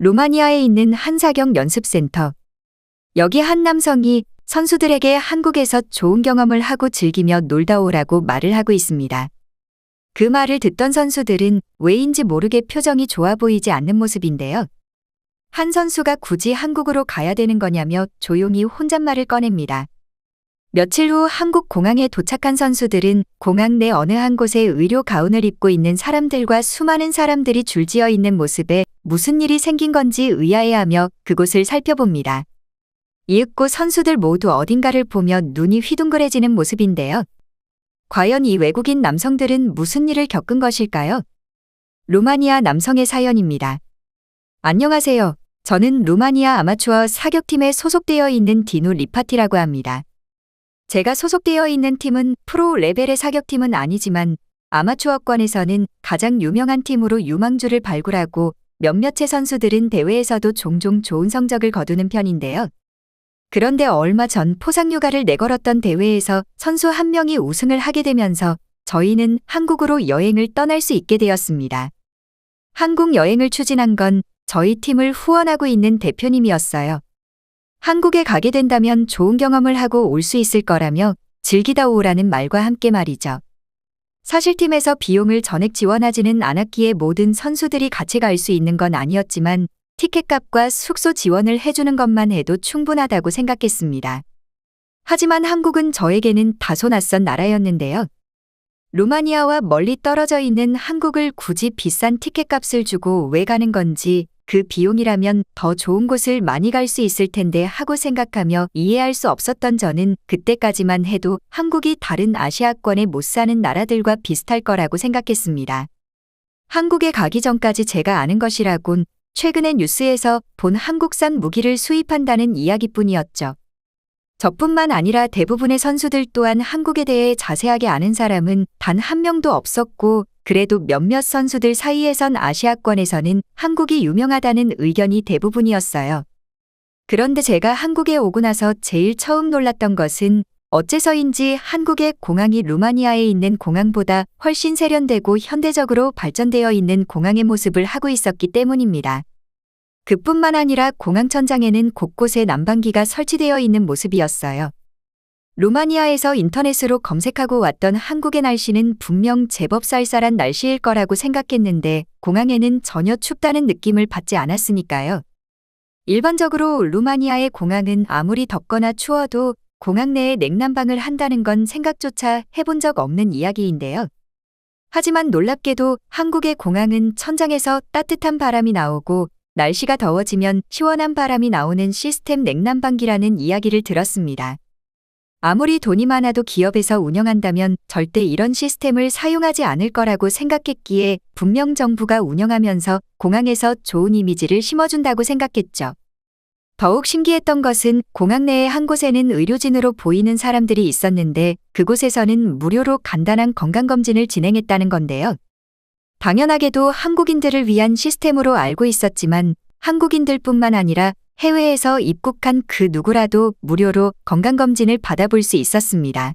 루마니아에 있는 한사경 연습센터. 여기 한 남성이 선수들에게 한국에서 좋은 경험을 하고 즐기며 놀다 오라고 말을 하고 있습니다. 그 말을 듣던 선수들은 왜인지 모르게 표정이 좋아 보이지 않는 모습인데요. 한 선수가 굳이 한국으로 가야 되는 거냐며 조용히 혼잣말을 꺼냅니다. 며칠 후 한국 공항에 도착한 선수들은 공항 내 어느 한 곳에 의료 가운을 입고 있는 사람들과 수많은 사람들이 줄지어 있는 모습에 무슨 일이 생긴 건지 의아해하며 그곳을 살펴봅니다. 이윽고 선수들 모두 어딘가를 보며 눈이 휘둥그레지는 모습인데요. 과연 이 외국인 남성들은 무슨 일을 겪은 것일까요? 루마니아 남성의 사연입니다. 안녕하세요. 저는 루마니아 아마추어 사격팀에 소속되어 있는 디누 리파티라고 합니다. 제가 소속되어 있는 팀은 프로 레벨의 사격팀은 아니지만 아마추어권에서는 가장 유명한 팀으로 유망주를 발굴하고 몇몇의 선수들은 대회에서도 종종 좋은 성적을 거두는 편인데요. 그런데 얼마 전 포상휴가를 내걸었던 대회에서 선수 한 명이 우승을 하게 되면서 저희는 한국으로 여행을 떠날 수 있게 되었습니다. 한국 여행을 추진한 건 저희 팀을 후원하고 있는 대표님이었어요. 한국에 가게 된다면 좋은 경험을 하고 올 수 있을 거라며 즐기다 오라는 말과 함께 말이죠. 사실 팀에서 비용을 전액 지원하지는 않았기에 모든 선수들이 같이 갈 수 있는 건 아니었지만 티켓값과 숙소 지원을 해주는 것만 해도 충분하다고 생각했습니다. 하지만 한국은 저에게는 다소 낯선 나라였는데요. 루마니아와 멀리 떨어져 있는 한국을 굳이 비싼 티켓값을 주고 왜 가는 건지 그 비용이라면 더 좋은 곳을 많이 갈 수 있을 텐데 하고 생각하며 이해할 수 없었던 저는 그때까지만 해도 한국이 다른 아시아권에 못 사는 나라들과 비슷할 거라고 생각했습니다. 한국에 가기 전까지 제가 아는 것이라곤 최근에 뉴스에서 본 한국산 무기를 수입한다는 이야기뿐이었죠. 저뿐만 아니라 대부분의 선수들 또한 한국에 대해 자세하게 아는 사람은 단 한 명도 없었고 그래도 몇몇 선수들 사이에선 아시아권에서는 한국이 유명하다는 의견이 대부분이었어요. 그런데 제가 한국에 오고 나서 제일 처음 놀랐던 것은 어째서인지 한국의 공항이 루마니아에 있는 공항보다 훨씬 세련되고 현대적으로 발전되어 있는 공항의 모습을 하고 있었기 때문입니다. 그뿐만 아니라 공항 천장에는 곳곳에 난방기가 설치되어 있는 모습이었어요. 루마니아에서 인터넷으로 검색하고 왔던 한국의 날씨는 분명 제법 쌀쌀한 날씨일 거라고 생각했는데 공항에는 전혀 춥다는 느낌을 받지 않았으니까요. 일반적으로 루마니아의 공항은 아무리 덥거나 추워도 공항 내에 냉난방을 한다는 건 생각조차 해본 적 없는 이야기인데요. 하지만 놀랍게도 한국의 공항은 천장에서 따뜻한 바람이 나오고 날씨가 더워지면 시원한 바람이 나오는 시스템 냉난방기라는 이야기를 들었습니다. 아무리 돈이 많아도 기업에서 운영한다면 절대 이런 시스템을 사용하지 않을 거라고 생각했기에 분명 정부가 운영하면서 공항에서 좋은 이미지를 심어준다고 생각했죠. 더욱 신기했던 것은 공항 내의 한 곳에는 의료진으로 보이는 사람들이 있었는데 그곳에서는 무료로 간단한 건강검진을 진행했다는 건데요. 당연하게도 한국인들을 위한 시스템으로 알고 있었지만 한국인들뿐만 아니라 해외에서 입국한 그 누구라도 무료로 건강검진을 받아볼 수 있었습니다.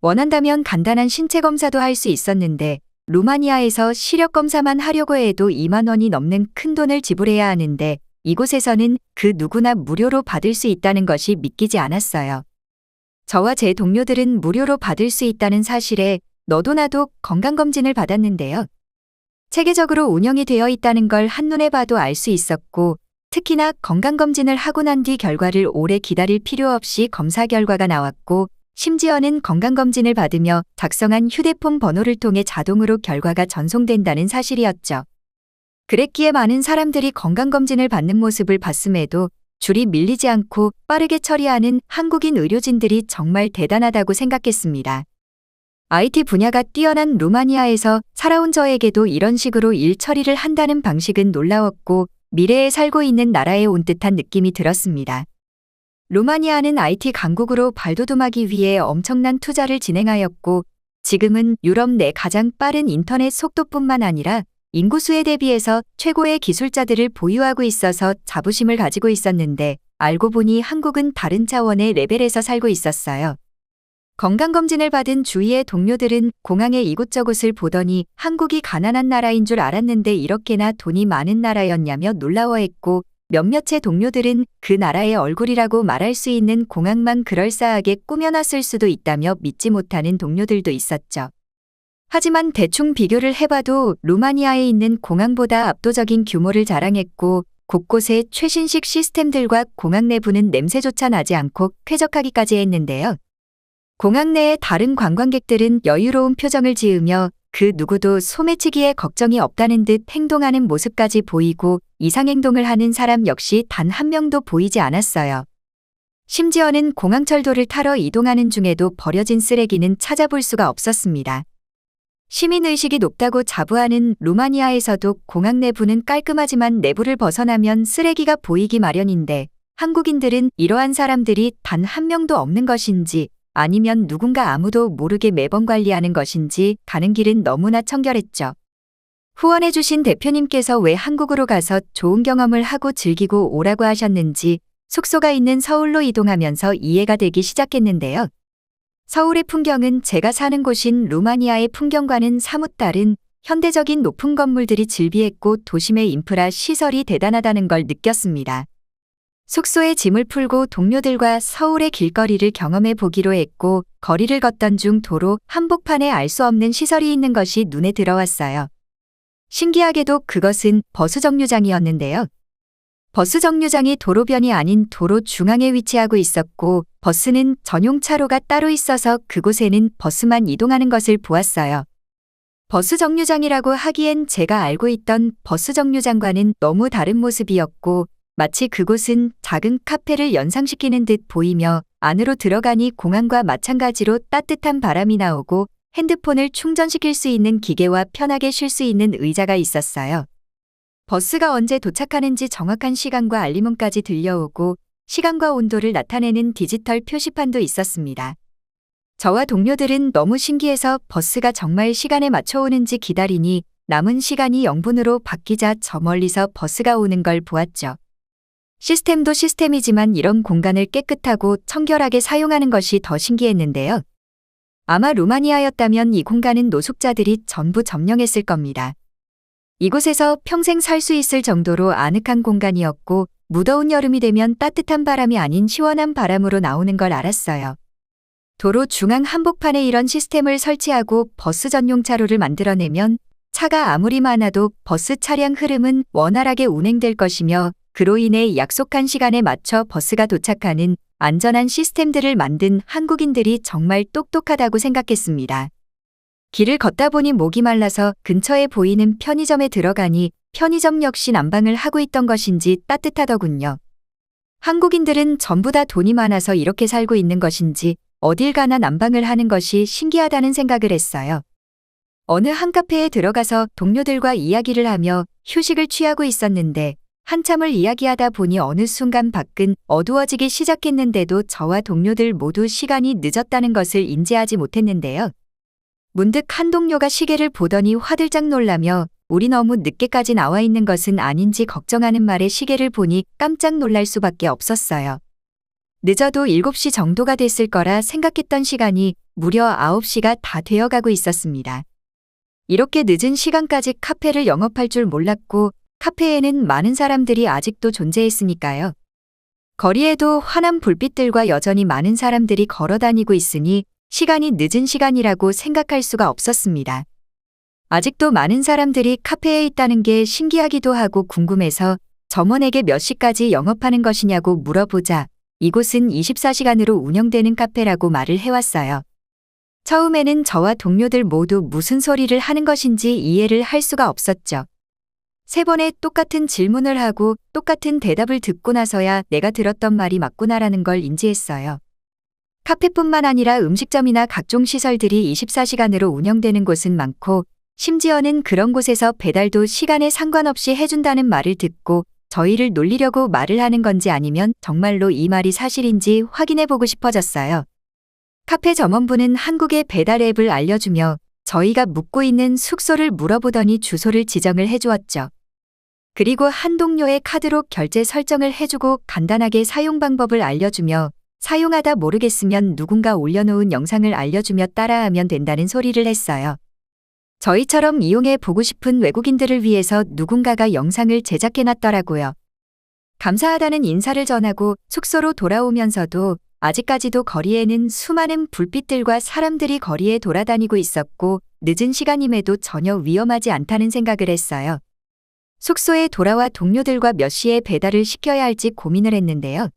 원한다면 간단한 신체 검사도 할 수 있었는데 루마니아에서 시력 검사만 하려고 해도 2만 원이 넘는 큰 돈을 지불해야 하는데 이곳에서는 그 누구나 무료로 받을 수 있다는 것이 믿기지 않았어요. 저와 제 동료들은 무료로 받을 수 있다는 사실에 너도 나도 건강검진을 받았는데요. 체계적으로 운영이 되어 있다는 걸 한눈에 봐도 알 수 있었고 특히나 건강검진을 하고 난 뒤 결과를 오래 기다릴 필요 없이 검사 결과가 나왔고 심지어는 건강검진을 받으며 작성한 휴대폰 번호를 통해 자동으로 결과가 전송된다는 사실이었죠. 그랬기에 많은 사람들이 건강검진을 받는 모습을 봤음에도 줄이 밀리지 않고 빠르게 처리하는 한국인 의료진들이 정말 대단하다고 생각했습니다. IT 분야가 뛰어난 루마니아에서 살아온 저에게도 이런 식으로 일 처리를 한다는 방식은 놀라웠고 미래에 살고 있는 나라에 온 듯한 느낌이 들었습니다. 루마니아는 IT 강국으로 발돋움하기 위해 엄청난 투자를 진행하였고 지금은 유럽 내 가장 빠른 인터넷 속도뿐만 아니라 인구수에 대비해서 최고의 기술자들을 보유하고 있어서 자부심을 가지고 있었는데 알고 보니 한국은 다른 차원의 레벨에서 살고 있었어요. 건강검진을 받은 주위의 동료들은 공항의 이곳저곳을 보더니 한국이 가난한 나라인 줄 알았는데 이렇게나 돈이 많은 나라였냐며 놀라워했고 몇몇의 동료들은 그 나라의 얼굴이라고 말할 수 있는 공항만 그럴싸하게 꾸며놨을 수도 있다며 믿지 못하는 동료들도 있었죠. 하지만 대충 비교를 해봐도 루마니아에 있는 공항보다 압도적인 규모를 자랑했고 곳곳에 최신식 시스템들과 공항 내부는 냄새조차 나지 않고 쾌적하기까지 했는데요. 공항 내의 다른 관광객들은 여유로운 표정을 지으며 그 누구도 소매치기에 걱정이 없다는 듯 행동하는 모습까지 보이고 이상행동을 하는 사람 역시 단 한 명도 보이지 않았어요. 심지어는 공항철도를 타러 이동하는 중에도 버려진 쓰레기는 찾아볼 수가 없었습니다. 시민의식이 높다고 자부하는 루마니아에서도 공항 내부는 깔끔하지만 내부를 벗어나면 쓰레기가 보이기 마련인데 한국인들은 이러한 사람들이 단 한 명도 없는 것인지 아니면 누군가 아무도 모르게 매번 관리하는 것인지 가는 길은 너무나 청결했죠. 후원해주신 대표님께서 왜 한국으로 가서 좋은 경험을 하고 즐기고 오라고 하셨는지 숙소가 있는 서울로 이동하면서 이해가 되기 시작했는데요. 서울의 풍경은 제가 사는 곳인 루마니아의 풍경과는 사뭇 다른 현대적인 높은 건물들이 즐비했고 도심의 인프라 시설이 대단하다는 걸 느꼈습니다. 숙소에 짐을 풀고 동료들과 서울의 길거리를 경험해 보기로 했고 거리를 걷던 중 도로 한복판에 알 수 없는 시설이 있는 것이 눈에 들어왔어요. 신기하게도 그것은 버스 정류장이었는데요. 버스 정류장이 도로변이 아닌 도로 중앙에 위치하고 있었고 버스는 전용 차로가 따로 있어서 그곳에는 버스만 이동하는 것을 보았어요. 버스 정류장이라고 하기엔 제가 알고 있던 버스 정류장과는 너무 다른 모습이었고 마치 그곳은 작은 카페를 연상시키는 듯 보이며 안으로 들어가니 공항과 마찬가지로 따뜻한 바람이 나오고 핸드폰을 충전시킬 수 있는 기계와 편하게 쉴 수 있는 의자가 있었어요. 버스가 언제 도착하는지 정확한 시간과 알림음까지 들려오고 시간과 온도를 나타내는 디지털 표시판도 있었습니다. 저와 동료들은 너무 신기해서 버스가 정말 시간에 맞춰 오는지 기다리니 남은 시간이 0분으로 바뀌자 저 멀리서 버스가 오는 걸 보았죠. 시스템도 시스템이지만 이런 공간을 깨끗하고 청결하게 사용하는 것이 더 신기했는데요. 아마 루마니아였다면 이 공간은 노숙자들이 전부 점령했을 겁니다. 이곳에서 평생 살 수 있을 정도로 아늑한 공간이었고 무더운 여름이 되면 따뜻한 바람이 아닌 시원한 바람으로 나오는 걸 알았어요. 도로 중앙 한복판에 이런 시스템을 설치하고 버스 전용 차로를 만들어내면 차가 아무리 많아도 버스 차량 흐름은 원활하게 운행될 것이며 그로 인해 약속한 시간에 맞춰 버스가 도착하는 안전한 시스템들을 만든 한국인들이 정말 똑똑하다고 생각했습니다. 길을 걷다 보니 목이 말라서 근처에 보이는 편의점에 들어가니 편의점 역시 난방을 하고 있던 것인지 따뜻하더군요. 한국인들은 전부 다 돈이 많아서 이렇게 살고 있는 것인지 어딜 가나 난방을 하는 것이 신기하다는 생각을 했어요. 어느 한 카페에 들어가서 동료들과 이야기를 하며 휴식을 취하고 있었는데 한참을 이야기하다 보니 어느 순간 밖은 어두워지기 시작했는데도 저와 동료들 모두 시간이 늦었다는 것을 인지하지 못했는데요. 문득 한 동료가 시계를 보더니 화들짝 놀라며 우리 너무 늦게까지 나와 있는 것은 아닌지 걱정하는 말에 시계를 보니 깜짝 놀랄 수밖에 없었어요. 늦어도 7시 정도가 됐을 거라 생각했던 시간이 무려 9시가 다 되어가고 있었습니다. 이렇게 늦은 시간까지 카페를 영업할 줄 몰랐고 카페에는 많은 사람들이 아직도 존재했으니까요. 거리에도 환한 불빛들과 여전히 많은 사람들이 걸어 다니고 있으니 시간이 늦은 시간이라고 생각할 수가 없었습니다. 아직도 많은 사람들이 카페에 있다는 게 신기하기도 하고 궁금해서 점원에게 몇 시까지 영업하는 것이냐고 물어보자 이곳은 24시간으로 운영되는 카페라고 말을 해왔어요. 처음에는 저와 동료들 모두 무슨 소리를 하는 것인지 이해를 할 수가 없었죠. 세 번의 똑같은 질문을 하고 똑같은 대답을 듣고 나서야 내가 들었던 말이 맞구나라는 걸 인지했어요. 카페뿐만 아니라 음식점이나 각종 시설들이 24시간으로 운영되는 곳은 많고 심지어는 그런 곳에서 배달도 시간에 상관없이 해준다는 말을 듣고 저희를 놀리려고 말을 하는 건지 아니면 정말로 이 말이 사실인지 확인해 보고 싶어졌어요. 카페 점원분은 한국의 배달 앱을 알려주며 저희가 묵고 있는 숙소를 물어보더니 주소를 지정을 해주었죠. 그리고 한 동료의 카드로 결제 설정을 해주고 간단하게 사용 방법을 알려주며 사용하다 모르겠으면 누군가 올려놓은 영상을 알려주며 따라하면 된다는 소리를 했어요. 저희처럼 이용해 보고 싶은 외국인들을 위해서 누군가가 영상을 제작해 놨더라고요. 감사하다는 인사를 전하고 숙소로 돌아오면서도 아직까지도 거리에는 수많은 불빛들과 사람들이 거리에 돌아다니고 있었고 늦은 시간임에도 전혀 위험하지 않다는 생각을 했어요. 숙소에 돌아와 동료들과 몇 시에 배달을 시켜야 할지 고민을 했는데요.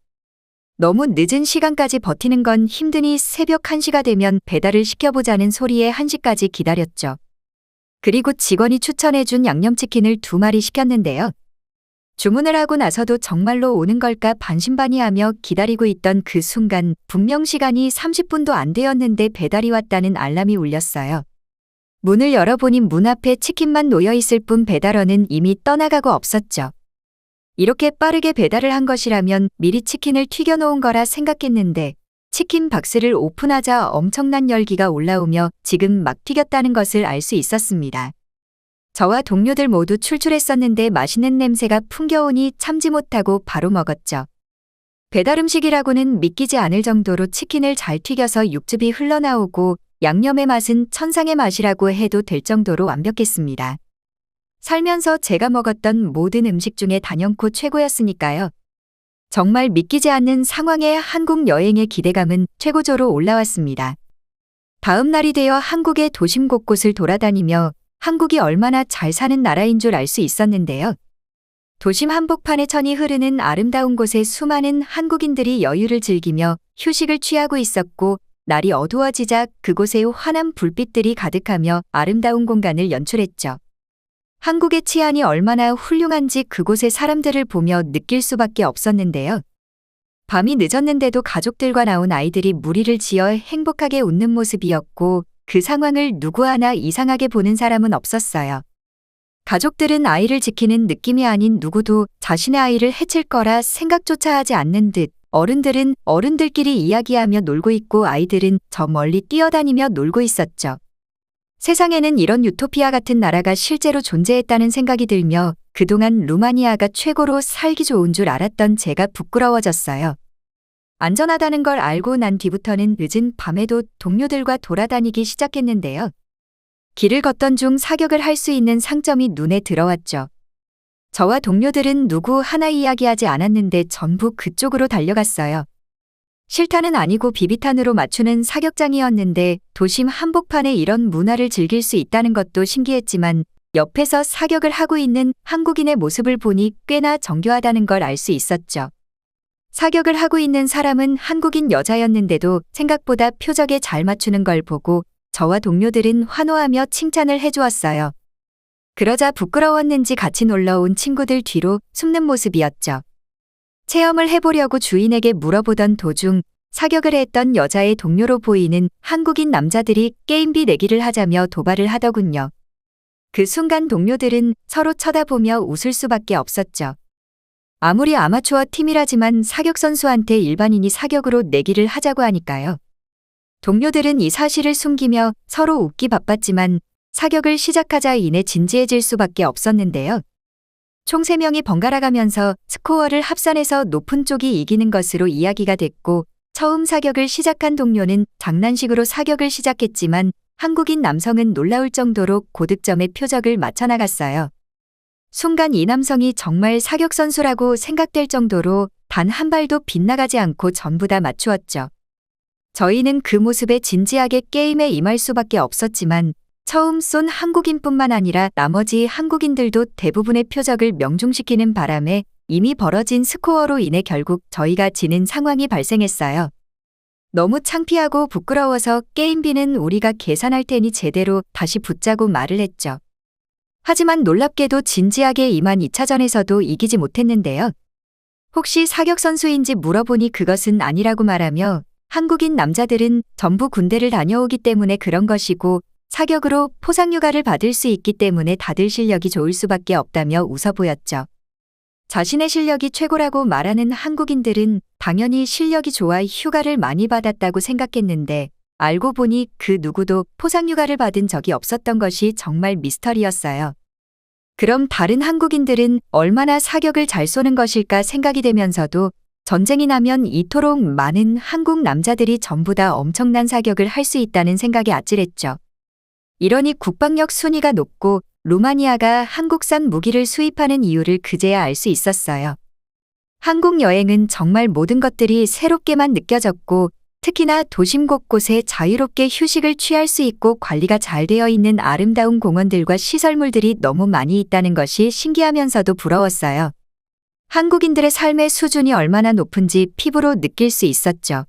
너무 늦은 시간까지 버티는 건 힘드니 새벽 1시가 되면 배달을 시켜보자는 소리에 1시까지 기다렸죠. 그리고 직원이 추천해준 양념치킨을 두 마리 시켰는데요. 주문을 하고 나서도 정말로 오는 걸까 반신반의하며 기다리고 있던 그 순간 분명 시간이 30분도 안 되었는데 배달이 왔다는 알람이 울렸어요. 문을 열어보니 문 앞에 치킨만 놓여 있을 뿐 배달원은 이미 떠나가고 없었죠. 이렇게 빠르게 배달을 한 것이라면 미리 치킨을 튀겨놓은 거라 생각했는데 치킨 박스를 오픈하자 엄청난 열기가 올라오며 지금 막 튀겼다는 것을 알 수 있었습니다. 저와 동료들 모두 출출했었는데 맛있는 냄새가 풍겨오니 참지 못하고 바로 먹었죠. 배달 음식이라고는 믿기지 않을 정도로 치킨을 잘 튀겨서 육즙이 흘러나오고 양념의 맛은 천상의 맛이라고 해도 될 정도로 완벽했습니다. 살면서 제가 먹었던 모든 음식 중에 단연코 최고였으니까요. 정말 믿기지 않는 상황의 한국 여행의 기대감은 최고조로 올라왔습니다. 다음 날이 되어 한국의 도심 곳곳을 돌아다니며 한국이 얼마나 잘 사는 나라인 줄 알 수 있었는데요. 도심 한복판에 천이 흐르는 아름다운 곳에 수많은 한국인들이 여유를 즐기며 휴식을 취하고 있었고 날이 어두워지자 그곳에 환한 불빛들이 가득하며 아름다운 공간을 연출했죠. 한국의 치안이 얼마나 훌륭한지 그곳의 사람들을 보며 느낄 수밖에 없었는데요. 밤이 늦었는데도 가족들과 나온 아이들이 무리를 지어 행복하게 웃는 모습이었고 그 상황을 누구 하나 이상하게 보는 사람은 없었어요. 가족들은 아이를 지키는 느낌이 아닌 누구도 자신의 아이를 해칠 거라 생각조차 하지 않는 듯 어른들은 어른들끼리 이야기하며 놀고 있고 아이들은 저 멀리 뛰어다니며 놀고 있었죠. 세상에는 이런 유토피아 같은 나라가 실제로 존재했다는 생각이 들며 그동안 루마니아가 최고로 살기 좋은 줄 알았던 제가 부끄러워졌어요. 안전하다는 걸 알고 난 뒤부터는 늦은 밤에도 동료들과 돌아다니기 시작했는데요. 길을 걷던 중 사격을 할 수 있는 상점이 눈에 들어왔죠. 저와 동료들은 누구 하나 이야기하지 않았는데 전부 그쪽으로 달려갔어요. 실탄은 아니고 비비탄으로 맞추는 사격장이었는데 도심 한복판에 이런 문화를 즐길 수 있다는 것도 신기했지만 옆에서 사격을 하고 있는 한국인의 모습을 보니 꽤나 정교하다는 걸 알 수 있었죠. 사격을 하고 있는 사람은 한국인 여자였는데도 생각보다 표적에 잘 맞추는 걸 보고 저와 동료들은 환호하며 칭찬을 해주었어요. 그러자 부끄러웠는지 같이 놀러 온 친구들 뒤로 숨는 모습이었죠. 체험을 해보려고 주인에게 물어보던 도중 사격을 했던 여자의 동료로 보이는 한국인 남자들이 게임비 내기를 하자며 도발을 하더군요. 그 순간 동료들은 서로 쳐다보며 웃을 수밖에 없었죠. 아무리 아마추어 팀이라지만 사격 선수한테 일반인이 사격으로 내기를 하자고 하니까요. 동료들은 이 사실을 숨기며 서로 웃기 바빴지만 사격을 시작하자 이내 진지해질 수밖에 없었는데요. 총 3명이 번갈아 가면서 스코어를 합산해서 높은 쪽이 이기는 것으로 이야기가 됐고 처음 사격을 시작한 동료는 장난식으로 사격을 시작했지만 한국인 남성은 놀라울 정도로 고득점의 표적을 맞춰 나갔어요. 순간 이 남성이 정말 사격 선수라고 생각될 정도로 단 한 발도 빗나가지 않고 전부 다 맞추었죠. 저희는 그 모습에 진지하게 게임에 임할 수밖에 없었지만 처음 쏜 한국인뿐만 아니라 나머지 한국인들도 대부분의 표적을 명중시키는 바람에 이미 벌어진 스코어로 인해 결국 저희가 지는 상황이 발생했어요. 너무 창피하고 부끄러워서 게임비는 우리가 계산할 테니 제대로 다시 붙자고 말을 했죠. 하지만 놀랍게도 진지하게 임한 2차전에서도 이기지 못했는데요. 혹시 사격 선수인지 물어보니 그것은 아니라고 말하며 한국인 남자들은 전부 군대를 다녀오기 때문에 그런 것이고 사격으로 포상 휴가를 받을 수 있기 때문에 다들 실력이 좋을 수밖에 없다며 웃어 보였죠. 자신의 실력이 최고라고 말하는 한국인들은 당연히 실력이 좋아 휴가를 많이 받았다고 생각했는데 알고 보니 그 누구도 포상휴가를 받은 적이 없었던 것이 정말 미스터리였어요. 그럼 다른 한국인들은 얼마나 사격을 잘 쏘는 것일까 생각이 되면서도 전쟁이 나면 이토록 많은 한국 남자들이 전부 다 엄청난 사격을 할 수 있다는 생각이 아찔했죠. 이러니 국방력 순위가 높고 루마니아가 한국산 무기를 수입하는 이유를 그제야 알 수 있었어요. 한국 여행은 정말 모든 것들이 새롭게만 느껴졌고 특히나 도심 곳곳에 자유롭게 휴식을 취할 수 있고 관리가 잘 되어 있는 아름다운 공원들과 시설물들이 너무 많이 있다는 것이 신기하면서도 부러웠어요. 한국인들의 삶의 수준이 얼마나 높은지 피부로 느낄 수 있었죠.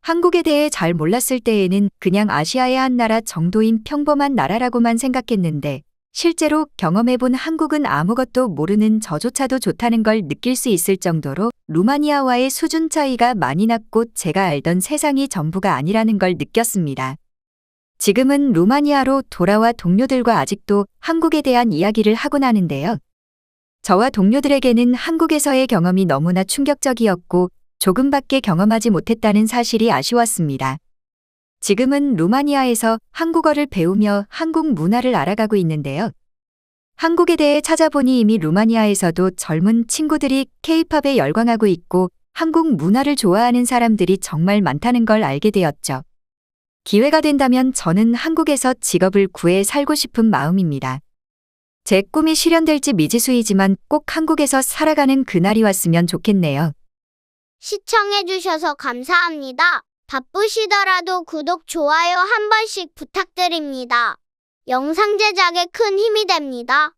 한국에 대해 잘 몰랐을 때에는 그냥 아시아의 한 나라 정도인 평범한 나라라고만 생각했는데 실제로 경험해본 한국은 아무것도 모르는 저조차도 좋다는 걸 느낄 수 있을 정도로 루마니아와의 수준 차이가 많이 났고 제가 알던 세상이 전부가 아니라는 걸 느꼈습니다. 지금은 루마니아로 돌아와 동료들과 아직도 한국에 대한 이야기를 하곤 하는데요. 저와 동료들에게는 한국에서의 경험이 너무나 충격적이었고 조금밖에 경험하지 못했다는 사실이 아쉬웠습니다. 지금은 루마니아에서 한국어를 배우며 한국 문화를 알아가고 있는데요. 한국에 대해 찾아보니 이미 루마니아에서도 젊은 친구들이 케이팝에 열광하고 있고 한국 문화를 좋아하는 사람들이 정말 많다는 걸 알게 되었죠. 기회가 된다면 저는 한국에서 직업을 구해 살고 싶은 마음입니다. 제 꿈이 실현될지 미지수이지만 꼭 한국에서 살아가는 그날이 왔으면 좋겠네요. 시청해주셔서 감사합니다. 바쁘시더라도 구독, 좋아요 한 번씩 부탁드립니다. 영상 제작에 큰 힘이 됩니다.